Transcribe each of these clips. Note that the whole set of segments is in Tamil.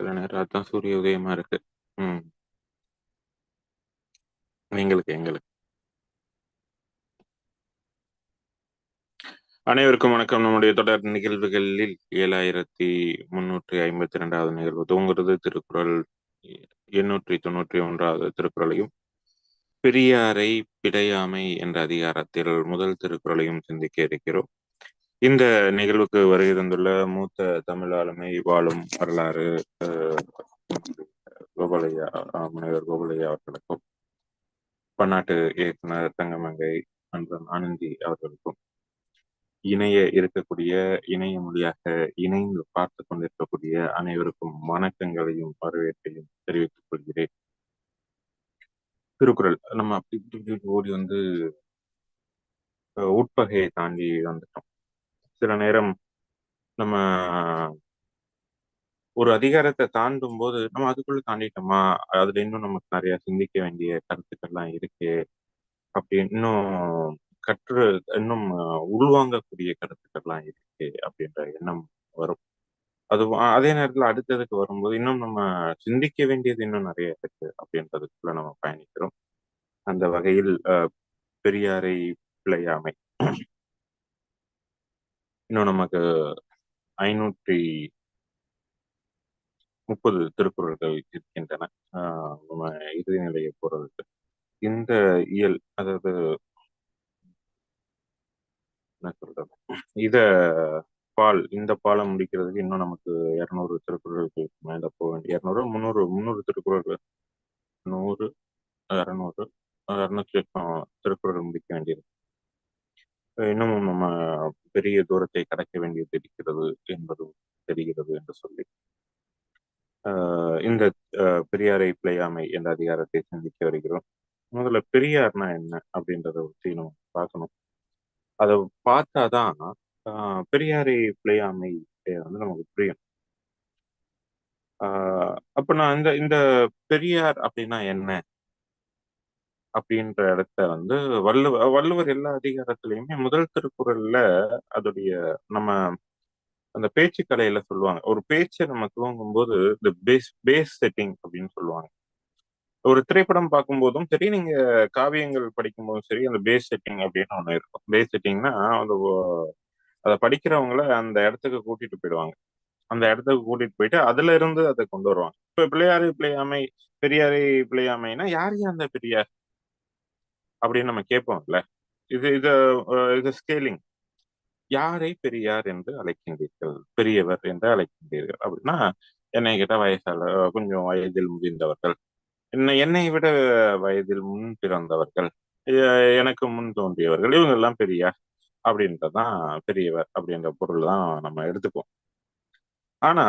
சில நேரம் அதான் சூரிய உதயமா இருக்கு. ம். எங்களுக்கு, எங்களுக்கு. அனைவருக்கும் வணக்கம். நம்முடைய தொடர் நிகழ்வுகளில் 7352வது நிகழ்வு தூங்குறது திருக்குறள் 891வது திருக்குறளையும், பெரியாரை பிழையாமை என்ற அதிகாரத்தில் முதல் திருக்குறளையும் சிந்திக்க இருக்கிறோம். இந்த நிகழ்வுக்கு வருகை தந்துள்ள மூத்த தமிழ் ஆளுமை வாழும் வரலாறு கோபாலையா முனைவர் கோபாலையா அவர்களுக்கும், பன்னாட்டு இயக்குனர் தங்கமங்கை அன்பன் ஆனந்தி அவர்களுக்கும், இணைய இருக்கக்கூடிய இணைய மொழியாக இணைந்து பார்த்து கொண்டிருக்கக்கூடிய அனைவருக்கும் வணக்கங்களையும் வரவேற்பையும் தெரிவித்துக் கொள்கிறேன். திருக்குறள் நம்ம அப்படி ஓடி வந்து உட்பகையை தாண்டி வந்துட்டோம். சில நேரம் நம்ம ஒரு அதிகாரத்தை தாண்டும் போது நம்ம அதுக்குள்ள தாண்டிட்டோமா? அதுல இன்னும் நமக்கு நிறைய சிந்திக்க வேண்டிய கருத்துக்கள்லாம் இருக்கு அப்படி இன்னும் கற்று இன்னும் உள்வாங்கக்கூடிய கருத்துக்கள்லாம் இருக்கு அப்படின்ற எண்ணம் வரும். அது அதே நேரத்துல அடுத்ததுக்கு வரும்போது, இன்னும் நம்ம சிந்திக்க வேண்டியது இன்னும் நிறைய இருக்கு அப்படின்றதுக்குள்ள நம்ம பயணிக்கிறோம். அந்த வகையில் பெரியாரை பிழையாமை. இன்னும் நமக்கு 530 திருக்குறள்கள் இருக்கின்றன. நம்ம இறுதி நிலையை போறதுக்கு. இந்த இயல் அதாவது என்ன சொல்றது? இத பால் இந்த பாலை முடிக்கிறதுக்கு இன்னும் நமக்கு 200 திருக்குறளுக்கு மேல போக வேண்டிய 200 300 300 திருக்குறள்கள் நூறு இரநூறு இரநூத்தி திருக்குறள் முடிக்க வேண்டியிருக்கு. இன்னமும் நம்ம பெரிய தூரத்தை கடக்க வேண்டியது இருக்கிறது என்பது தெரிகிறது என்று சொல்லி, இந்த பெரியாரை பிழையாமை என்ற அதிகாரத்தை சிந்திக்க வருகிறோம். முதல்ல பெரியார்னா என்ன? அப்படின்றத பற்றி நம்ம பார்க்கணும். அத பார்த்தா தான் பெரியாரை பிழையாமை வந்து நமக்கு புரியும். ஆஹ் அப்ப நான் இந்த இந்த பெரியார் அப்படின்னா என்ன? அப்படின்ற இடத்த வந்து வள்ளுவ வள்ளுவர் எல்லா அதிகாரத்திலையுமே முதல் திருக்குறள்ல அதோடைய நம்ம அந்த பேச்சு கலையில சொல்லுவாங்க. ஒரு பேச்சை நம்ம துவங்கும் போது இந்த பேஸ் பேஸ் செட்டிங் அப்படின்னு சொல்லுவாங்க. ஒரு திரைப்படம் பார்க்கும்போதும் சரி, நீங்க காவியங்கள் படிக்கும் போதும் சரி, அந்த பேஸ் செட்டிங் அப்படின்னு ஒண்ணு இருக்கும். பேஸ் செட்டிங்னா அந்த அதை அத படிக்கிறவங்கள அந்த இடத்துக்கு கூட்டிட்டு போயிடுவாங்க. அந்த இடத்துக்கு கூட்டிட்டு போயிட்டு, அதுல இருந்து அதை கொண்டு வருவாங்க. இப்ப பிள்ளையாரு பிள்ளையாமை பெரியாரை பிழையாமைன்னா யார் அந்த பெரியார்? அப்படின்னு நம்ம கேட்போம்ல. இது இது இது ஸ்கேலிங். யாரை பெரியார் என்று அழைக்கின்றீர்கள்? பெரியவர் என்று அழைக்கின்றீர்கள். அப்படின்னா, என்னை கேட்டா வயசால கொஞ்சம் வயதில் முதிர்ந்தவர்கள். என்ன என்னை விட வயதில் முன் பிறந்தவர்கள். எனக்கு முன் தோன்றியவர்கள். இவங்க எல்லாம் பெரியார். அப்படின்றதான் பெரியவர் அப்படின்ற பொருள் தான் நம்ம எடுத்துப்போம் ஆனா,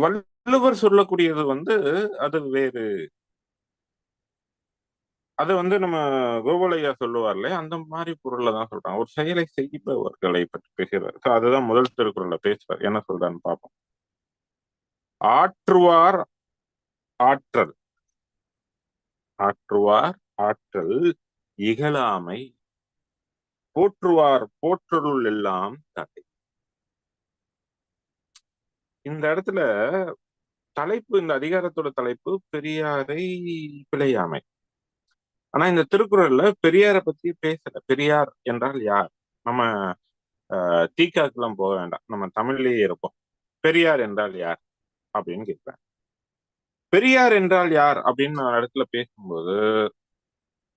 வள்ளுவர் சொல்லக்கூடியது வந்து அது வேறு. அது வந்து நம்ம கோபாலையா சொல்லுவார்ல, அந்த மாதிரி பொருள்ல தான் சொல்றாங்க. ஒரு செயலை செய்பவர்களை பற்றி பேசுறாரு. ஸோ அதுதான் முதல் திருக்குறள்ல பேசுவார் என்ன சொல்றாருன்னு பார்ப்போம். ஆற்றுவார் ஆற்றல். ஆற்றுவார் ஆற்றல் இகழாமை போற்றுவார் போற்றலுள் எல்லாம் தடை. இந்த இடத்துல தலைப்பு இந்த அதிகாரத்தோட தலைப்பு பெரியாரை பிழையாமை. ஆனா இந்த திருக்குறள்ல பெரியார பத்தி பேசல. பெரியார் என்றால் யார்? நம்ம தீக்காக்கெல்லாம் போக வேண்டாம். நம்ம தமிழ்லயே இருப்போம். பெரியார் என்றால் யார்? அப்படின்னு கேட்கிறேன். பெரியார் என்றால் யார்? அப்படின்னு இடத்துல பேசும்போது,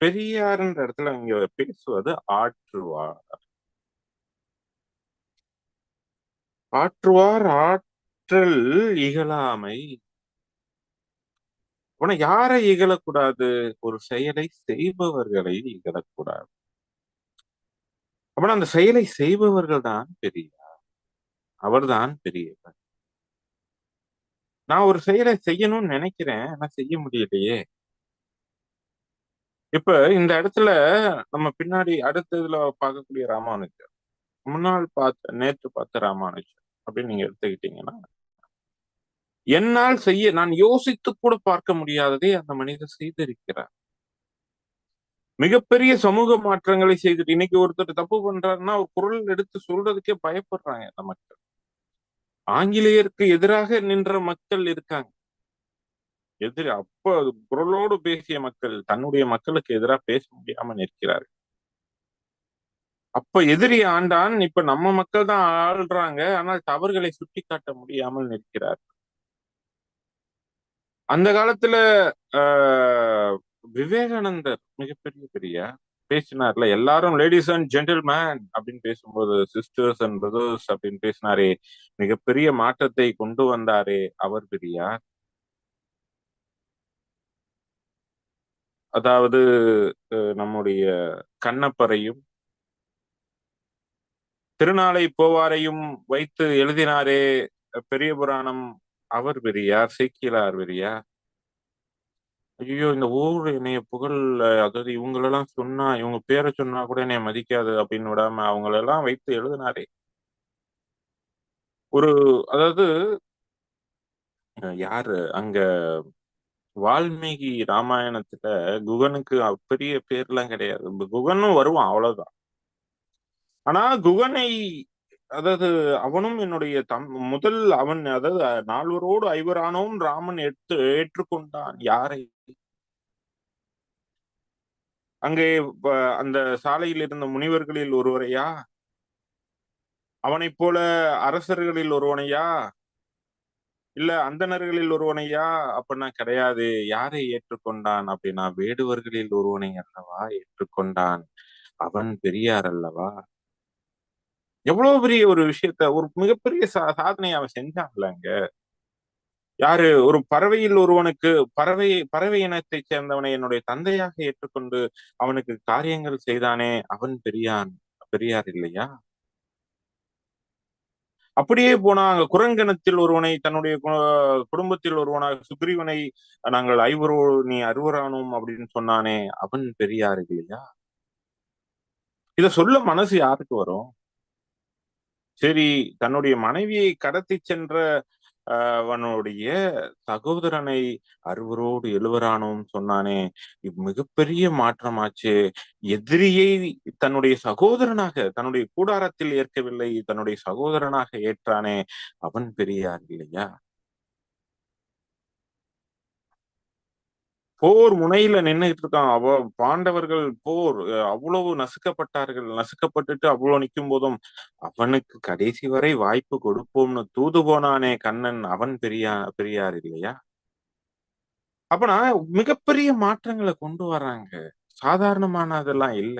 பெரியார்ன்ற இடத்துல இங்க பேசுவது ஆற்றுவார். ஆற்றுவார் ஆற்றல் இகழாமை. அப்பனா யாரை இகழக்கூடாது? ஒரு செயலை செய்பவர்களை இகழக்கூடாது. அப்பனா அந்த செயலை செய்பவர்கள் தான் பெரியார். அவர்தான் பெரியவர். நான் ஒரு செயலை செய்யணும்னு நினைக்கிறேன். ஆனா செய்ய முடியலையே! இப்ப இந்த இடத்துல நம்ம பின்னாடி அடுத்ததுல பார்க்கக்கூடிய ராமானுஜர். முன்னாள் பார்த்த நேற்று பார்த்த ராமானுஜர் அப்படின்னு நீங்க எடுத்துக்கிட்டீங்கன்னா, என்னால் செய்ய நான் யோசித்து கூட பார்க்க முடியாததை அந்த மனிதர் செய்திருக்கிறார். மிகப்பெரிய சமூக மாற்றங்களை செய்துட்டு இன்னைக்கு ஒருத்தர் தப்பு பண்றாருன்னா, ஒரு குரல் எடுத்து சொல்றதுக்கே பயப்படுறாங்க அந்த மக்கள். ஆங்கிலேயருக்கு எதிராக நின்ற மக்கள் இருக்காங்க. எதிரி அப்ப குரலோடு பேசிய மக்கள் தன்னுடைய மக்களுக்கு எதிராக பேச முடியாம நிற்கிறார்கள் அப்ப எதிரி ஆண்டான் இப்ப நம்ம மக்கள் தான் ஆள்றாங்க ஆனால் தவறுகளை சுட்டிக்காட்ட முடியாமல் நிற்கிறார்கள் அந்த காலத்துல ஆஹ், விவேகானந்தர் மிகப்பெரிய பெரிய பேசினார்ல எல்லாரும் லேடிஸ் அண்ட் ஜென்டில்மேன் அப்படின்னு பேசும்போது சிஸ்டர்ஸ் அண்ட் பிரதர்ஸ் அப்படின்னு பேசினாரே மிகப்பெரிய மாற்றத்தை கொண்டு வந்தாரே அவர் பெரியார். அதாவது நம்முடைய கண்ணப்பரையும் திருநாளை போவாரையும் வைத்து எழுதினாரே பெரிய புராணம் அவர் பெரியார் சீக்கியலார் பெரியார் ஐயோ இந்த ஊர் என்னைய புகழ் அதாவது இவங்களெல்லாம் சொன்னா இவங்க பேரை சொன்னா கூட என்னைய மதிக்காது அப்படின்னு விடாம அவங்களெல்லாம் வைத்து எழுதினாரே. ஒரு அதாவது யாரு? அங்க வால்மீகி ராமாயணத்துல குகனுக்கு பெரிய பேர்லாம் கிடையாது. குகனும் வருவான் அவ்வளவுதான். ஆனா குகனை அதாவது அவனும் என்னுடைய தம் முதல் அவன் அதாவது நால்வரோடு ஐவரானவும் ராமன் எடுத்து ஏற்றுக்கொண்டான். யாரை? அங்கே அந்த சாலையில் இருந்த முனிவர்களில் ஒருவரையா? அவனைப் போல அரசர்களில் ஒருவனையா? இல்ல அந்தணர்களில் ஒருவனையா? அப்படின்னா கிடையாது. யாரை ஏற்றுக்கொண்டான் அப்படின்னா வேடுவர்களில் ஒருவனை அல்லவா ஏற்றுக்கொண்டான்? அவன் பெரியார் அல்லவா? எவ்வளவு பெரிய ஒரு விஷயத்த ஒரு மிகப்பெரிய சா சாதனையை அவன் செஞ்சான்ல அங்க? யாரு? ஒரு பறவையில் ஒருவனுக்கு பறவை பறவை இனத்தைச் சேர்ந்தவனை என்னுடைய தந்தையாக ஏற்றுக்கொண்டு அவனுக்கு காரியங்கள் செய்தானே அவன் பெரியான் பெரியார் இல்லையா? அப்படியே போனா அங்க குரங்கணத்தில் ஒருவனை தன்னுடைய குடும்பத்தில் ஒருவனாக சுக்ரீவனை நாங்கள் ஐவரோ நீ அறுவரானோம் அப்படின்னு சொன்னானே அவன் பெரியார் இல்லையா? இத சொல்ல மனசு யாருக்கு வரும்? சரி தன்னுடைய மனைவியை கடத்தி சென்ற ஆஹ், அவனுடைய சகோதரனை அறுவரோடு எழுவரானோம் சொன்னானே இது மிகப்பெரிய மாற்றமாச்சு. எதிரியை தன்னுடைய சகோதரனாக தன்னுடைய கூடாரத்தில் ஏற்கவில்லை தன்னுடைய சகோதரனாக ஏற்றானே அவன் பெரியார் இல்லையா? போர் முனையில நின்றுட்டு இருக்கான் அவ பாண்டவர்கள் போர் அவ்வளவு நசுக்கப்பட்டார்கள். நசுக்கப்பட்டுட்டு அவ்வளவு நிற்கும் போதும் அவனுக்கு கடைசி வரை வாய்ப்பு கொடுப்போம்னு தூது போனானே கண்ணன். அவன் பெரியா பெரியார் இல்லையா? அப்பனா மிகப்பெரிய மாற்றங்களை கொண்டு வராங்க சாதாரணமானதெல்லாம் இல்ல.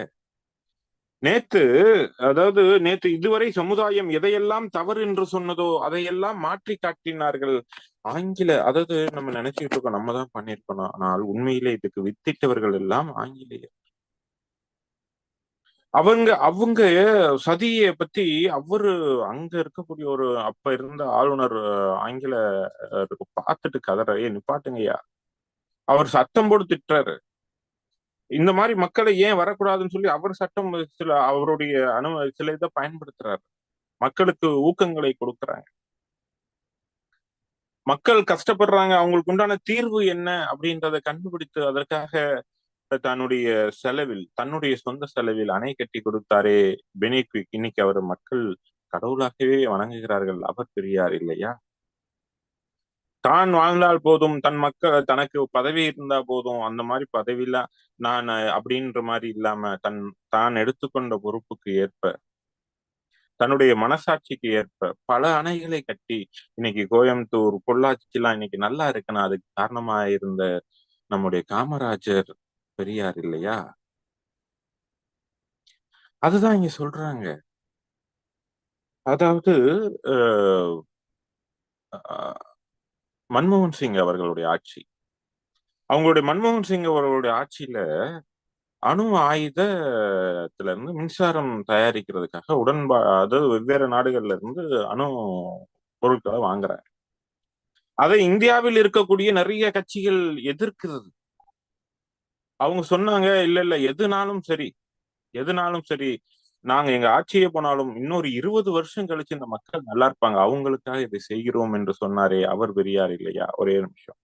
நேத்து அதாவது நேத்து இதுவரை சமுதாயம் எதையெல்லாம் தவறு என்று சொன்னதோ அதையெல்லாம் மாற்றி காட்டினார்கள். ஆங்கில அதாவது நம்ம நினைச்சிட்டு இருக்கோம் நம்ம தான் பண்ணிருக்கோம் ஆனால் உண்மையிலே இதுக்கு வித்திட்டவர்கள் எல்லாம் ஆங்கிலேயர். அவங்க அவங்க சதியை பத்தி அவரு அங்க இருக்கக்கூடிய ஒரு அப்ப இருந்த ஆளுநர் ஆங்கில பார்த்துட்டு கதற ஏ நிப்பாட்டுங்கய்யா அவர் சட்டம் போட்டு திட்டுறாரு. இந்த மாதிரி மக்களை ஏன் வரக்கூடாதுன்னு சொல்லி அவர் சட்டம் சில அவருடைய அனு சில இதை பயன்படுத்துறாரு. மக்களுக்கு ஊக்கங்களை கொடுக்குறாங்க. மக்கள் கஷ்டப்படுறாங்க அவங்களுக்கு உண்டான தீர்வு என்ன அப்படின்றத கண்டுபிடித்து அதற்காக தன்னுடைய செலவில் தன்னுடைய சொந்த செலவில் அணை கட்டி கொடுத்தாரே பெனிக்விக் இன்னைக்கு அவர் மக்கள் கடவுளாகவே வணங்குகிறார்கள். அவர் பெரியார் இல்லையா? தான் வாழ்ந்தால் போதும் தன் மக்கள் தனக்கு பதவி இருந்தா போதும் அந்த மாதிரி பதவியில நான் அப்படின்ற மாதிரி இல்லாம தன் தான் எடுத்துக்கொண்ட பொறுப்புக்கு ஏற்ப தன்னுடைய மனசாட்சிக்கு ஏற்ப பல அணைகளை கட்டி இன்னைக்கு கோயம்புத்தூர் பொள்ளாச்சி எல்லாம் இன்னைக்கு நல்லா இருக்குன்னா அதுக்கு காரணமா இருந்த நம்முடைய காமராஜர் பெரியார் இல்லையா? அதுதான் இங்க சொல்றாங்க. அதாவது அஹ், அஹ், மன்மோகன் சிங் அவர்களுடைய ஆட்சி. அவங்களுடைய மன்மோகன் சிங் அவர்களுடைய ஆட்சியில அணு ஆயுதத்துல இருந்து மின்சாரம் தயாரிக்கிறதுக்காக உடன்பா அதாவது வெவ்வேறு நாடுகள்ல இருந்து அணு பொருட்களை வாங்குறாங்க அதை இந்தியாவில் இருக்கக்கூடிய நிறைய கட்சிகள் எதிர்க்கிறது. அவங்க சொன்னாங்க இல்ல இல்ல எதுனாலும் சரி எதுனாலும் சரி நாங்க எங்க ஆட்சியே போனாலும் இன்னொரு இருபது வருஷம் கழிச்சு இந்த மக்கள் நல்லா இருப்பாங்க. அவங்களுக்காக இதை செய்கிறோம் என்று சொன்னாரே அவர் பெரியார் இல்லையா? ஒரே நிமிஷம்.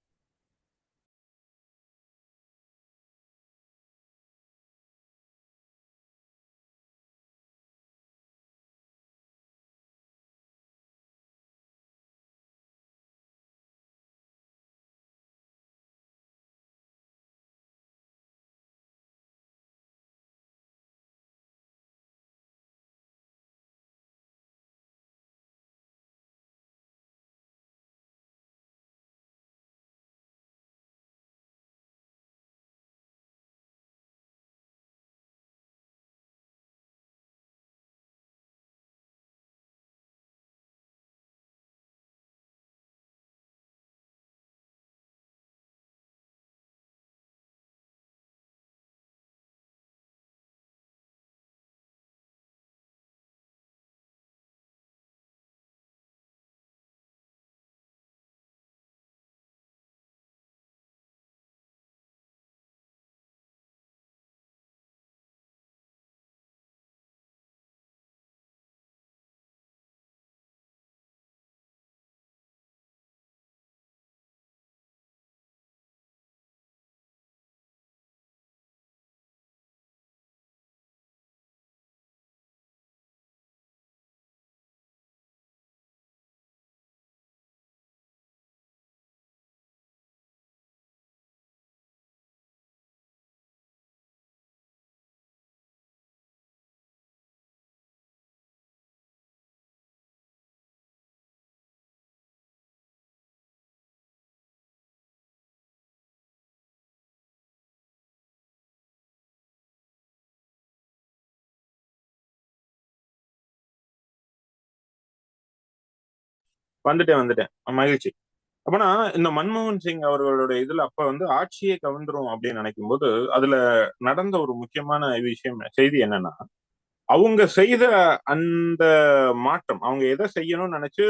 வந்துட்டேன் வந்துட்டேன். மகிழ்ச்சி. அப்பனா இந்த மன்மோகன் சிங் அவர்களுடைய இதுல அப்ப வந்து ஆட்சியை கவர்ந்துரும் அப்படின்னு நினைக்கும் போது அதுல நடந்த ஒரு முக்கியமான விஷயம் செய்தி என்னன்னா அவங்க செய்த அந்த மாற்றம் அவங்க எதை செய்யணும்னு நினைச்சு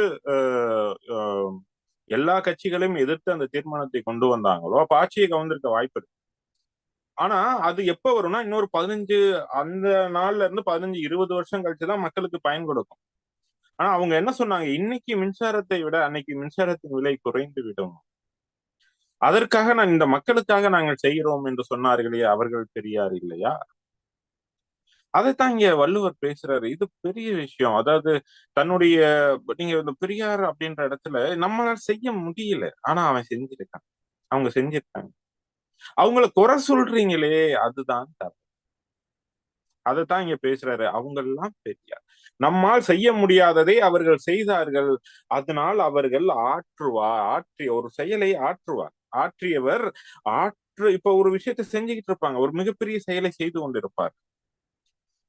எல்லா கட்சிகளையும் எதிர்த்து அந்த தீர்மானத்தை கொண்டு வந்தாங்களோ அப்ப ஆட்சியை கவர்ந்திருக்க வாய்ப்பு இருக்கு. ஆனா அது எப்ப வரும்னா இன்னொரு பதினஞ்சு அந்த நாள்ல இருந்து பதினஞ்சு இருபது வருஷம் கழிச்சுதான் மக்களுக்கு பயன் கொடுக்கும். ஆனா அவங்க என்ன சொன்னாங்க? இன்னைக்கு மின்சாரத்தை விட அன்னைக்கு மின்சாரத்தின் விலை குறைந்து விடும். அதற்காக நான் இந்த மக்களுக்காக நாங்கள் செய்கிறோம் என்று சொன்னார்களே அவர்கள் பெரியார் இல்லையா? அதைத்தான் இங்க வள்ளுவர் பேசுறாரு. இது பெரிய விஷயம். அதாவது தன்னுடைய நீங்க இந்த பெரியார் அப்படின்ற இடத்துல நம்மளால செய்ய முடியல. ஆனா அவன் செஞ்சிருக்கான். அவங்க செஞ்சிருக்காங்க. அவங்கள குறை சொல்றீங்களே அதுதான் தப்பு. அதைத்தான் இங்க பேசுறாரு. அவங்க எல்லாம் பெரியார். நம்மால் செய்ய முடியாததை அவர்கள் செய்தார்கள். அதனால் அவர்கள் ஆற்றுவார் ஆற்றிய ஒரு செயலை ஆற்றுவார். ஆற்றியவர் ஆற்று இப்ப ஒரு விஷயத்த செஞ்சுக்கிட்டு இருப்பாங்க. ஒரு மிகப்பெரிய செயலை செய்து கொண்டிருப்பார்.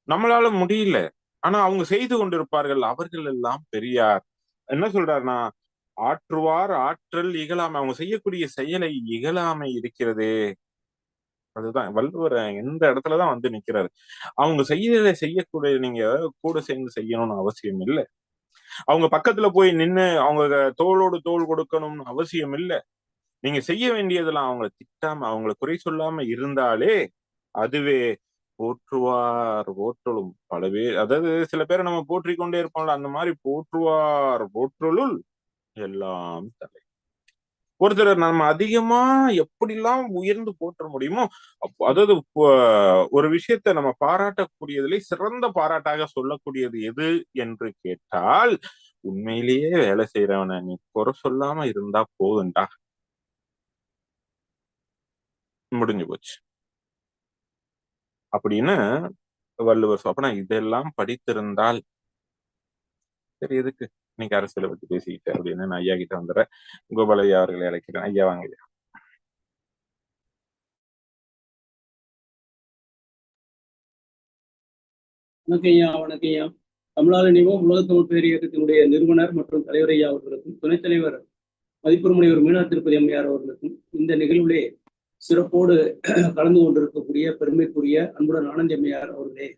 நம்மளால முடியல. ஆனா அவங்க செய்து கொண்டிருப்பார்கள். அவர்கள் எல்லாம் பெரியார். என்ன சொல்றாருன்னா ஆற்றுவார் ஆற்றல் இகழாமை. அவங்க செய்யக்கூடிய செயலை இகழாமை இருக்கிறதே. அதுதான். வள்ளுவர் எந்த இடத்துலதான் வந்து நிக்கிறாரு? அவங்க செய்யறதை செய்யக்கூடிய நீங்க கூட சேர்ந்து செய்யணும்னு அவசியம் இல்லை. அவங்க பக்கத்துல போய் நின்னு அவங்க தோளோடு தோல் கொடுக்கணும்னு அவசியம் இல்லை. நீங்க செய்ய வேண்டியதெல்லாம் அவங்கள திட்டாம அவங்கள குறை சொல்லாம இருந்தாலே அதுவே போற்றுவார் போற்றலும். பல பேர் அதாவது சில பேரை நம்ம போற்றி கொண்டே இருப்போம்ல அந்த மாதிரி போற்றுவார் போற்றலுள் எல்லாம் தலை. ஒருத்தர் நம்ம அதிகமா எப்படிலாம் உயர்ந்து போற்ற முடியுமோ அதாவது ஒரு விஷயத்த நம்ம பாராட்டக்கூடியதுல சிறந்த பாராட்டாக சொல்லக்கூடியது எது என்று கேட்டால் உண்மையிலேயே வேலை செய்யறவனை நீ குறை சொல்லாம இருந்தா போதுண்டா முடிஞ்சு போச்சு. அப்படின்னு வள்ளுவர் அப்பனா இதெல்லாம் படித்திருந்தால் சரி எதுக்கு? இன்னைக்கு அரசியலை பத்தி பேசிக்கிட்டு அப்படின்னு நான் ஐயா கிட்ட வந்துடுறேன். கோபாலையா அவர்களை அழைக்கிறேன். ஐயா வாங்க ஐயா. வணக்கையா வணக்கையா தமிழாளனிவும் உலக தமிழ் பேர் இயக்கத்தினுடைய நிறுவனர் மற்றும் தலைவர் ஐயா அவர்களுக்கும் துணைத் தலைவர் மதிப்புரிமுனைவர் மீனா திருப்பதி அம்மையார் அவர்களுக்கும் இந்த நிகழ்விலே சிறப்போடு கலந்து கொண்டிருக்கக்கூடிய பெருமைக்குரிய அன்புடன் ஆனந்தி அம்மையார் அவர்களே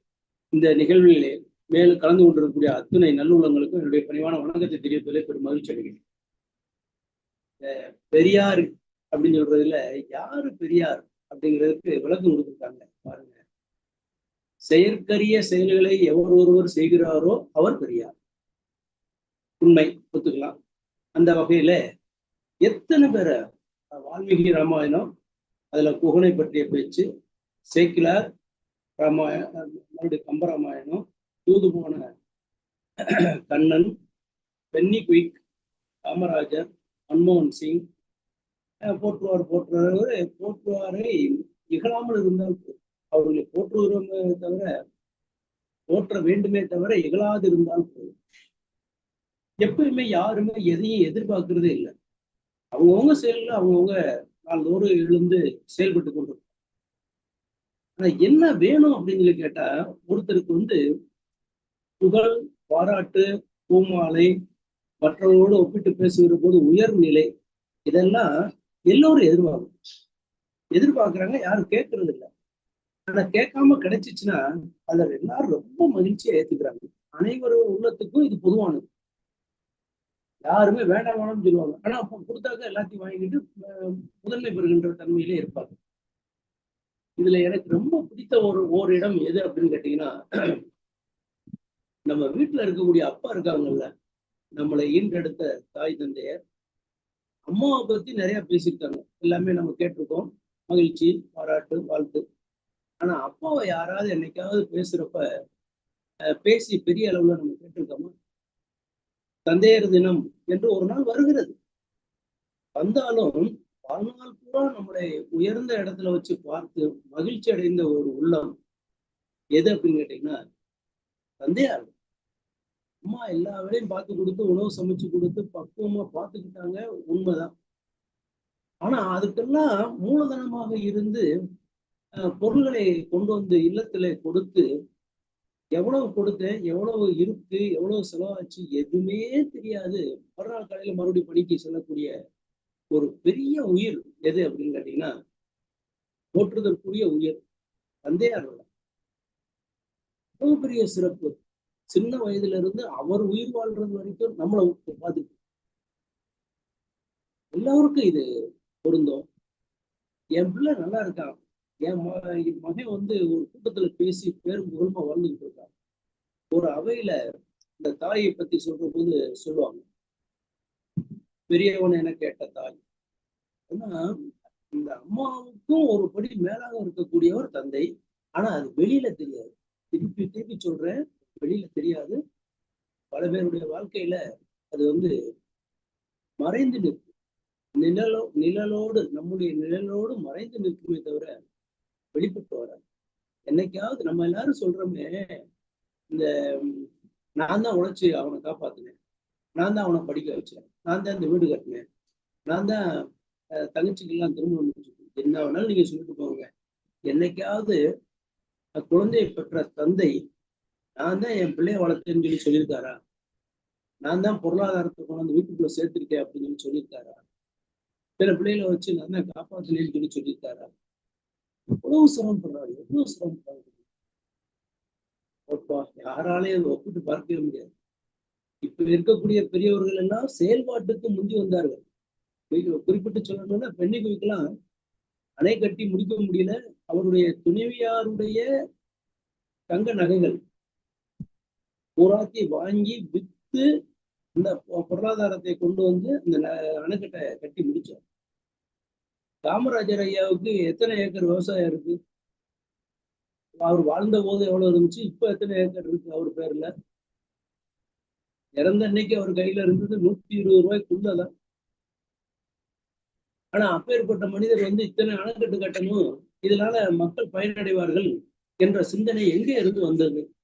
இந்த நிகழ்விலே மேலும் கலந்து கொண்டிருக்கக்கூடிய அத்துணை நல்லுள்ளங்களுக்கும் என்னுடைய பணிவான வணக்கத்தை தெரிவிப்பதிலே பெரும் மகிழ்ச்சி அடைகிறேன். பெரியார் அப்படின்னு சொல்றதுல யாரு பெரியார் அப்படிங்கிறதுக்கு விளக்கம் கொடுத்துருக்காங்க பாருங்க. செயற்கரிய செயல்களை எவர் ஒருவர் செய்கிறாரோ அவர் பெரியார். உண்மை ஒத்துக்கலாம். அந்த வகையில எத்தனை பேரை வால்மீகி ராமாயணம் அதுல குகனை பற்றிய பேச்சு சேக்கிலார் ராமாயணம் மறுபடியும் கம்பராமாயணம் தூது போன கண்ணன் பென்னி குயிக் காமராஜர் மன்மோகன் சிங் போற்றுவார் போற்றுவார் போற்றுவாரை இகழாமல் இருந்தால் அவர்களை போற்றுகிறோமே தவிர போற்ற வேண்டுமே தவிர இகழாது இருந்தால் போதும். எப்பயுமே யாருமே எதையும் எதிர்பார்க்கறதே இல்லை. அவங்கவுங்க செயல்ல அவங்கவுங்க நாள்தோறும் எழுந்து செயல்பட்டு கொண்டு ஆனா என்ன வேணும் அப்படின்னு சொல்லி கேட்டா ஒருத்தருக்கு வந்து புகழ் பாராட்டு பூமாலை மற்றவர்களோடு ஒப்பிட்டு பேசுகிற போது உயர்நிலை இதெல்லாம் எல்லோரும் எதிர்பார்க்கும். எதிர்பார்க்கறாங்க யாரும் கேட்கறது இல்லை. ஆனா கேட்காம கிடைச்சிச்சுன்னா அதுல எல்லாரும் ரொம்ப மகிழ்ச்சியா ஏத்துக்கிறாங்க. அனைவரும் உள்ளத்துக்கும் இது பொதுவானது. யாருமே வேண்டாம் வேணாம்னு சொல்லுவாங்க. ஆனா அப்ப கொடுத்தாக்க எல்லாத்தையும் வாங்கிட்டு முதன்மை பெறுகின்ற தன்மையிலே இருப்பாங்க. இதுல எனக்கு ரொம்ப பிடித்த ஒரு ஓர் இடம் எது அப்படின்னு கேட்டீங்கன்னா நம்ம வீட்டுல இருக்கக்கூடிய அப்பா இருக்காங்கல்ல நம்மளை ஈன்றெடுத்த தாய் தந்தையர் அம்மாவை பத்தி நிறைய பேசியிருக்காங்க. எல்லாமே நம்ம கேட்டிருக்கோம். மகிழ்ச்சி பாராட்டு வாழ்த்து. ஆனா அப்பாவை யாராவது என்னைக்காவது பேசுறப்ப பேசி பெரிய அளவுல நம்ம கேட்டிருக்கோமா? தந்தையர் தினம் என்று ஒரு நாள் வருகிறது. வந்தாலும் வாழ்நாள் பூரா நம்மளை உயர்ந்த இடத்துல வச்சு பார்த்து மகிழ்ச்சி அடைந்த ஒரு உள்ளம் எது அப்படின்னு கேட்டீங்கன்னா தந்தையார். அம்மா எல்லா வேலையும் பார்த்து கொடுத்து உணவு சமைச்சு கொடுத்து பக்குவமா பார்த்துக்கிட்டாங்க. உண்மைதான். ஆனா அதுக்கெல்லாம் மூலதனமாக இருந்து பொருள்களை கொண்டு வந்து இல்லத்துல கொடுத்து எவ்வளவு கொடுத்தேன் எவ்வளவு இருக்கு எவ்வளவு செலவாச்சு எதுவுமே தெரியாது. மறுநாள் காலையில மறுபடியும் பணிக்கு செல்லக்கூடிய ஒரு பெரிய உயிர் எது அப்படின்னு கேட்டீங்கன்னா போற்றுதற்குரிய உயிர் தந்தையார் அவ்வளவு பெரிய சிறப்பு. சின்ன வயதுல இருந்து அவர் உயிர் வாழ்றது வரைக்கும் நம்மளை பாது எல்லாருக்கும் இது பொருந்தும். என் பிள்ளை நல்லா இருக்கான் என் என் மகன் வந்து ஒரு கூட்டத்துல பேசி பேரும் புகழ்மா வாழ்ந்துட்டு இருக்கான் ஒரு அவையில இந்த தாயை பத்தி சொல்ற போது சொல்லுவாங்க. பெரியவன் என கேட்ட தாய். ஆனா இந்த அம்மாவுக்கும் ஒரு படி மேலாக இருக்கக்கூடியவர் தந்தை. ஆனா அது வெளியில தெரியாது. திருப்பி திருப்பி சொல்றேன். வெளியில தெரியாது. பல பேருடைய வாழ்க்கையில அது வந்து மறைந்து நிற்கும். நிழலோ நிழலோடு நம்முடைய நிழலோடு மறைந்து நிற்குமே தவிர வெளிப்பட்டு வராது. என்னைக்காவது நம்ம எல்லாரும் சொல்றோமே இந்த நான் தான் உழைச்சி அவனை காப்பாத்தினேன். நான் தான் அவனை படிக்க வச்சேன். நான் தான் இந்த வீடு கட்டினேன். நான் தான் தங்கச்சிக்கெல்லாம் திருமணம் முடிச்சுக்கணும் என்ன வேணாலும் நீங்க சொல்லிட்டு போங்க. என்னைக்காவது குழந்தையை பெற்ற தந்தை நான் தான் என் பிள்ளைய வளர்த்தேன்னு சொல்லி சொல்லியிருக்காரா? நான் தான் பொருளாதாரத்தை கொண்டாந்து வீட்டுக்குள்ள சேர்த்திருக்கேன் அப்படின்னு சொல்லி சொல்லியிருக்காரா? சில பிள்ளைகளை வச்சு நான் தான் காப்பாத்தினேன்னு சொல்லி சொல்லியிருக்காரா? எவ்வளவு சிரமப்படுறாரு எவ்வளவு சிரமப்படுறாரு? யாராலையும் அதை ஒப்பிட்டு பார்க்கவே முடியாது. இப்ப இருக்கக்கூடிய பெரியவர்கள் எல்லாம் செயல்பாட்டுக்கு முந்தி வந்தார்கள். குறிப்பிட்டு சொல்லணும்னா பெண்ணை குவிக்கலாம் அணை கட்டி முடிக்க முடியல அவருடைய துணைவியாருடைய தங்க நகைகள் பூராத்தி வாங்கி வித்து இந்த பொருளாதாரத்தை கொண்டு வந்து இந்த அணைக்கட்டை கட்டி முடிச்சார். காமராஜர் ஐயாவுக்கு எத்தனை ஏக்கர் விவசாயம் இருக்கு? அவர் வாழ்ந்த போது எவ்வளவு இருந்துச்சு? இப்ப எத்தனை ஏக்கர் இருக்கு அவர் பேர்ல? இறந்த அன்னைக்கு அவர் கையில இருந்தது நூத்தி இருபது ரூபாய்க்குள்ளதான். ஆனா அப்பேற்பட்ட மனிதர் வந்து இத்தனை அணைக்கட்டு கட்டணும் இதனால மக்கள் பயனடைவார்கள் என்ற சிந்தனை எங்க இருந்து வந்தது?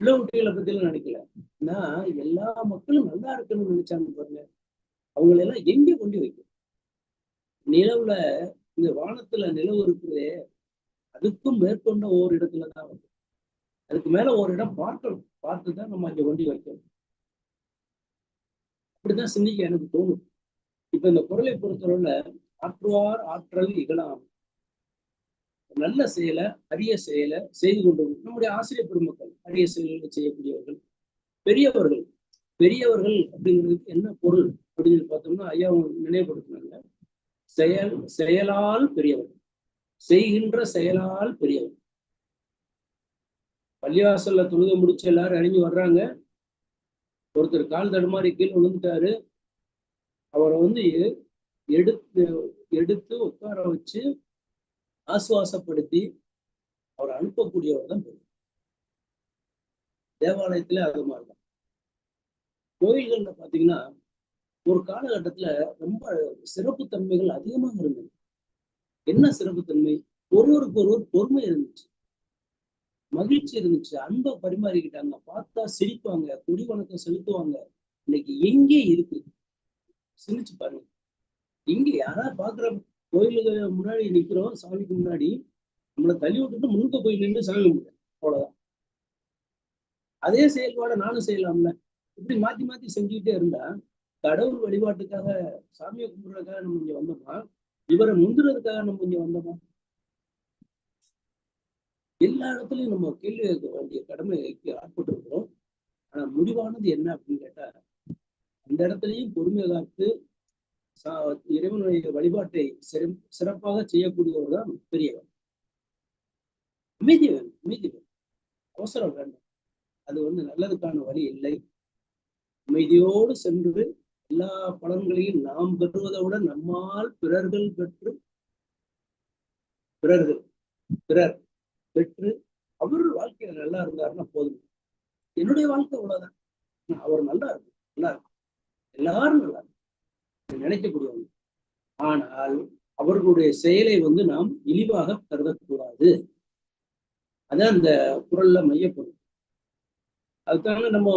பிள்ளை பத்திலாம் நினைக்கல நான் எல்லா மக்களும் நல்லா இருக்கணும்னு நினைச்சாங்க பாருங்க. அவங்களை எல்லாம் எங்க கொண்டு வைக்கும் நிலவுல இந்த வானத்துல நிலவு இருக்குதே. அதுக்கும் மேற்கொண்ட ஒரு இடத்துலதான் வந்து. அதுக்கு மேல ஒரு இடம் பார்க்கணும். பார்த்துதான் நம்ம அங்க கொண்டு வைக்கணும். அப்படிதான் சிந்திக்க எனக்கு தோணும் இப்ப இந்த குரலை பொறுத்தளவுல ஆற்றுவார் ஆற்றல் இகழாம். நல்ல செயலை அரிய செயலை செய்து கொண்டு நம்முடைய ஆசிரியர் பெருமக்கள் அரிய செயல்களை செய்யக்கூடியவர்கள் பெரியவர்கள். பெரியவர்கள் அப்படிங்கிறதுக்கு என்ன பொருள் அப்படின்னு பார்த்தோம்னா ஐயா நினைவுபடுத்தினாங்க. செயல் செயலால் பெரியவர்கள் செய்கின்ற செயலால் பெரியவர். பள்ளிவாசல்ல தொழுகை முடிச்சு எல்லாரும் அணிஞ்சு வர்றாங்க. ஒருத்தர் கால் தடுமாறி கீழே விழுந்துட்டாரு. அவரை வந்து எடுத்து எடுத்து உட்கார வச்சு ஆசுவாசப்படுத்தி அவரை அனுப்பக்கூடியவர் தான் பெரிய தேவாலயத்துல அது மாதிரிதான். கோயில்கள்ல பாத்தீங்கன்னா ஒரு காலகட்டத்துல ரொம்ப சிறப்பு தன்மைகள் அதிகமாக இருந்தது. என்ன சிறப்புத்தன்மை ஒருவருக்கு ஒருவர் பொறுமை இருந்துச்சு. மகிழ்ச்சி இருந்துச்சு. அன்பை பரிமாறிக்கிட்டாங்க. பார்த்தா சிரிப்பாங்க. குடி வணக்கம் செலுத்துவாங்க. இன்னைக்கு எங்கே இருக்கு? சிரிச்சு பாருங்க. இங்க யாராவது பாக்குற கோயிலுக்கு முன்னாடி நிக்கிறோம் சாமிக்கு முன்னாடி நம்மளை தள்ளி விட்டுட்டு முழுக்க போய் நின்று சாமி கும்பிடுறேன் அவ்வளவுதான். அதே செயல்பாடை நானும் செய்யலாம்ல. இப்படி மாத்தி மாத்தி செஞ்சுக்கிட்டே இருந்தா கடவுள் வழிபாட்டுக்காக சாமியை கும்பிடுறதுக்காக நம்ம இங்க வந்தோமா? இவரை முந்துறதுக்காக நம்ம இங்க வந்தோமா? எல்லா இடத்துலயும் நம்ம கேள்வி கேட்க வேண்டிய கடமைக்கு ஆட்பட்டு இருக்கிறோம் ஆனா முடிவானது என்ன அப்படின்னு கேட்டா அந்த இடத்துலயும் பொறுமையை காத்து இறைவனுடைய வழிபாட்டை சிறப்பாக செய்யக்கூடியவர் தான் பெரியவர். அமைதி வேணும் அமைதி வேணும் அவசரம் வேண்டாம். அது வந்து நல்லதுக்கான வழி இல்லை. அமைதியோடு சென்று எல்லா பலன்களையும் நாம் பெறுவதை விட நம்மால் பிறர்கள் பெற்று பிறர்கள் பிறர் பெற்று அவர் வாழ்க்கையில நல்லா இருந்தாருன்னா போதும். என்னுடைய வாழ்க்கை அவ்வளவுதான். அவர் நல்லா இருக்கும் நல்லா இருக்கும் எல்லாரும் நல்லா இருக்கும் நினைக்கக்கூடியவங்க ஆனால் அவர்களுடைய செயலை வந்து நாம் இழிவாக கருதக்கூடாது. அதான் அந்த குரல்ல மையப்படும் அதுக்காக நம்ம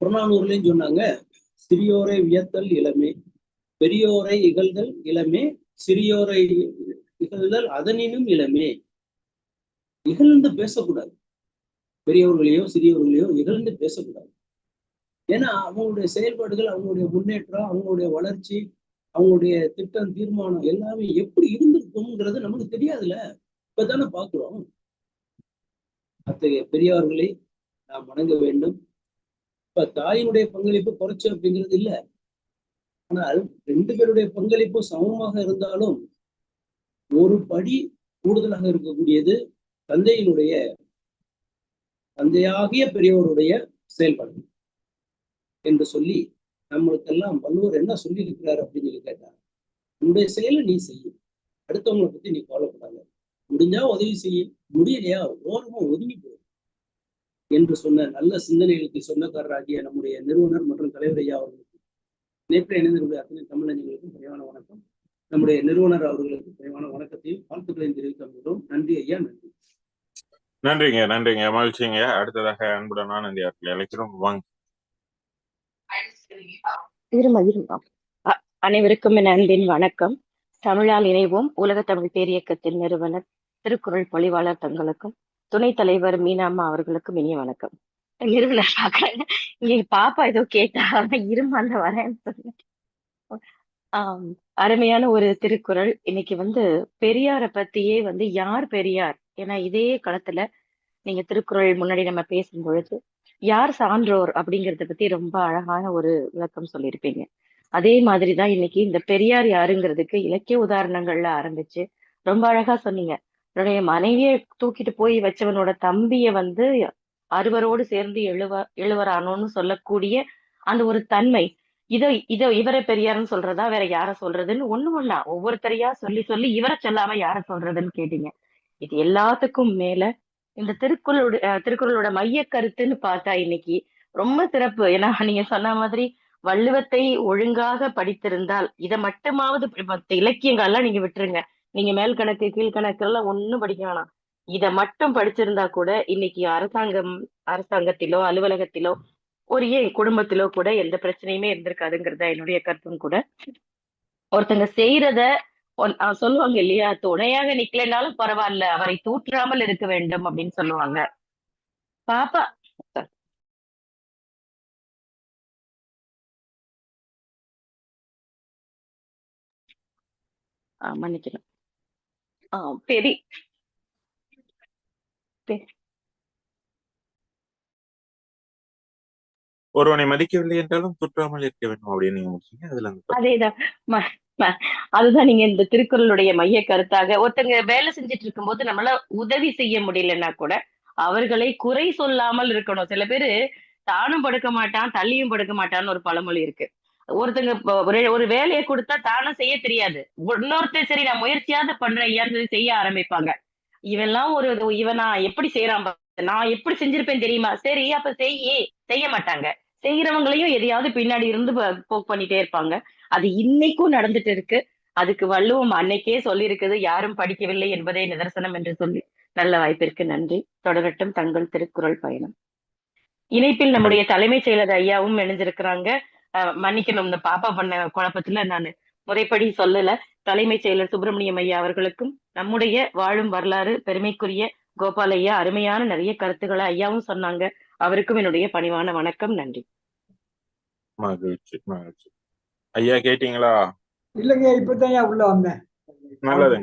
புறநானூர்லயும் சொன்னாங்க சிறியோரை வியத்தல் இளமே பெரியோரை இகழ்தல் இளமே சிறியோரை இகழ்தல் அதனினும் இளமே. இகழ்ந்து பேசக்கூடாது. பெரியவர்களையோ சிறியவர்களையோ இகழ்ந்து பேசக்கூடாது. ஏன்னா அவங்களுடைய செயல்பாடுகள் அவங்களுடைய முன்னேற்றம் அவங்களுடைய வளர்ச்சி அவங்களுடைய திட்டம் தீர்மானம் எல்லாமே எப்படி இருந்திருக்கும்ங்கிறது நமக்கு தெரியாதுல்ல. இப்பதானே பாக்குறோம் அத்தகைய பெரியவர்களை நாம் வணங்க வேண்டும். இப்ப தாயினுடைய பங்களிப்பு குறைச்சு அப்படிங்கிறது இல்ல. ஆனால் ரெண்டு பேருடைய பங்களிப்பு சமமாக இருந்தாலும் ஒரு படி கூடுதலாக இருக்கக்கூடியது தந்தையினுடைய தந்தையாகிய பெரியவருடைய செயல்பாடு என்று சொல்லி நம்மளுக்கெல்லாம் வள்ளுவர் என்ன சொல்லி இருக்கிறார் அப்படின்னு சொல்லி கேட்டார். உன்னுடைய செயலை நீ செய்யும் அடுத்தவங்களை பத்தி நீ கவலைப்படாத முடிஞ்சா உதவி செய்ய. முடியலையா? ஓரமா ஒதுங்கி போய் என்று சொன்ன நல்ல சிந்தனைகளுக்கு சொந்தக்காரராகிய நம்முடைய நிறுவனர் மற்றும் தலைவர் ஐயா அவர்களுக்கு நேற்று இணைந்திருந்த அத்தனை தமிழஞ்சங்களுக்கும் குறைவான வணக்கம். நம்முடைய நிறுவனர் அவர்களுக்கு குறைவான வணக்கத்தையும் வாழ்த்துக்களையும் தெரிவிக்க முடியும் நன்றி ஐயா நன்றி. நன்றிங்க நன்றிங்க. மகிழ்ச்சிங்க. அடுத்ததாக அன்புடன் ஆனந்தி அவர்களை அழைக்கிறோம். வாங்க. இருமா இருமா. அனைவருக்கும் என் அன்பின் வணக்கம். தமிழால் இணைவோம் உலக தமிழ் பேரியக்கத்தின் நிறுவனர் திருக்குறள் பொழிவாளர் தங்களுக்கும் துணைத் தலைவர் மீனாம்மா அவர்களுக்கும் இனிய வணக்கம். நிறுவனர் பாக்குறேன் இங்க பாப்பா ஏதோ கேட்டா இருமா அந்த வரேன்னு சொன்னேன் அருமையான ஒரு திருக்குறள். இன்னைக்கு வந்து பெரியார பத்தியே வந்து யார் பெரியார்? ஏன்னா இதே களத்துல நீங்க திருக்குறள் முன்னாடி நம்ம பேசும் பொழுது யார் சான்றோர் அப்படிங்கறத பத்தி ரொம்ப அழகான ஒரு விளக்கம் சொல்லியிருப்பீங்க. அதே மாதிரிதான் இன்னைக்கு இந்த பெரியார் யாருங்கிறதுக்கு இலக்கிய உதாரணங்கள்ல ஆரம்பிச்சு ரொம்ப அழகா சொன்னீங்க. என்னுடைய மனைவியை தூக்கிட்டு போய் வச்சவனோட தம்பிய வந்து அறுவரோடு சேர்ந்து எழுவ எழுவரானோன்னு சொல்லக்கூடிய அந்த ஒரு தன்மை இதை இதை இவரை பெரியார்னு சொல்றதா வேற யார சொல்றதுன்னு ஒண்ணு ஒண்ணா ஒவ்வொருத்தரையா சொல்லி சொல்லி இவரை சொல்லாம யார சொல்றதுன்னு கேட்டீங்க. இது எல்லாத்துக்கும் மேல இந்த திருக்குறளுடைய அஹ் திருக்குறளோட மைய கருத்துன்னு பார்த்தா இன்னைக்கு ரொம்ப சிறப்பு. ஏன்னா நீங்க சொன்ன மாதிரி வள்ளுவத்தை ஒழுங்காக படித்திருந்தால் இதை மட்டுமாவது ப- இலக்கியங்கள்லாம் நீங்க விட்டுருங்க. நீங்க மேல் கணக்கு கீழ்கணக்கு எல்லாம் ஒண்ணும் படிக்க வேணாம். இத மட்டும் படிச்சிருந்தா கூட இன்னைக்கு அரசாங்கம் அரசாங்கத்திலோ அலுவலகத்திலோ ஒரு ஏன் குடும்பத்திலோ கூட எந்த பிரச்சனையுமே இருந்திருக்காதுங்கிறதா என்னுடைய கருத்தும் கூட. ஒருத்தங்க செய்யறத சொல்லுவாங்க இல்லையா? துணையாக நிக்கலைனாலும் பரவாயில்ல அவரை தூற்றாமல் இருக்க வேண்டும் அப்படின்னு சொல்லுவாங்க. பாப்பா மன்னிக்கணும். ஆஹ் பெரிய ஒருவனை மதிக்கவில்லை என்றாலும் துற்றாமல் இருக்க வேண்டும் அப்படின்னு நீங்க முடிச்சீங்க அதுல அதேதான். அதுதான் நீங்க இந்த திருக்குறளுடைய மைய கருத்தாக. ஒருத்தங்க வேலை செஞ்சுட்டு இருக்கும்போது நம்மளால உதவி செய்ய முடியலன்னா கூட அவர்களை குறை சொல்லாமல் இருக்கணும். சில பேரு தானும் படுக்க மாட்டான் தள்ளியும் படுக்க மாட்டான்னு ஒரு பழமொழி இருக்கு. ஒருத்தங்க ஒரு ஒரு வேலையை கொடுத்தா தானும் செய்ய தெரியாது. இன்னொருத்தர் சரி நான் முயற்சியாவது பண்றேன் ஐயான்னு சொல்லி செய்ய ஆரம்பிப்பாங்க. இவெல்லாம் ஒரு இவனா எப்படி செய்யறான் நான் எப்படி செஞ்சிருப்பேன் தெரியுமா? சரி அப்ப செய்யே செய்ய மாட்டாங்க. செய்யறவங்களையும் எதையாவது பின்னாடி இருந்து போக் பண்ணிட்டே இருப்பாங்க. அது இன்னைக்கும் நடந்துட்டு இருக்கு. அதுக்கு வள்ளுவம் அன்னைக்கே சொல்லி இருக்குது யாரும் படிக்கவில்லை என்பதே நிதர்சனம் என்று சொல்லி. நல்ல வாய்ப்பிற்கு நன்றி. தொடரட்டும் தங்கள் திருக்குறள் பயணம். இணைப்பில் நம்முடைய தலைமைச் செயலர் ஐயாவும் இணைஞ்சிருக்கிறாங்க. அஹ் மன்னிக்கணும் இந்த பாப்பா பண்ண குழப்பத்துல நான் முறைப்படி சொல்லல. தலைமைச் செயலர் சுப்பிரமணியம் ஐயா அவர்களுக்கும் நம்முடைய வாழும் வரலாறு பெருமைக்குரிய கோபால் ஐயா அருமையான நிறைய கருத்துக்களை ஐயாவும் சொன்னாங்க. அவருக்கும் என்னுடைய பணிவான வணக்கம் நன்றி. மகிழ்ச்சி மகிழ்ச்சி. ஐயா கேட்டீங்களா? இல்லைங்க இப்பதான் உள்ள வந்தேன். நல்லது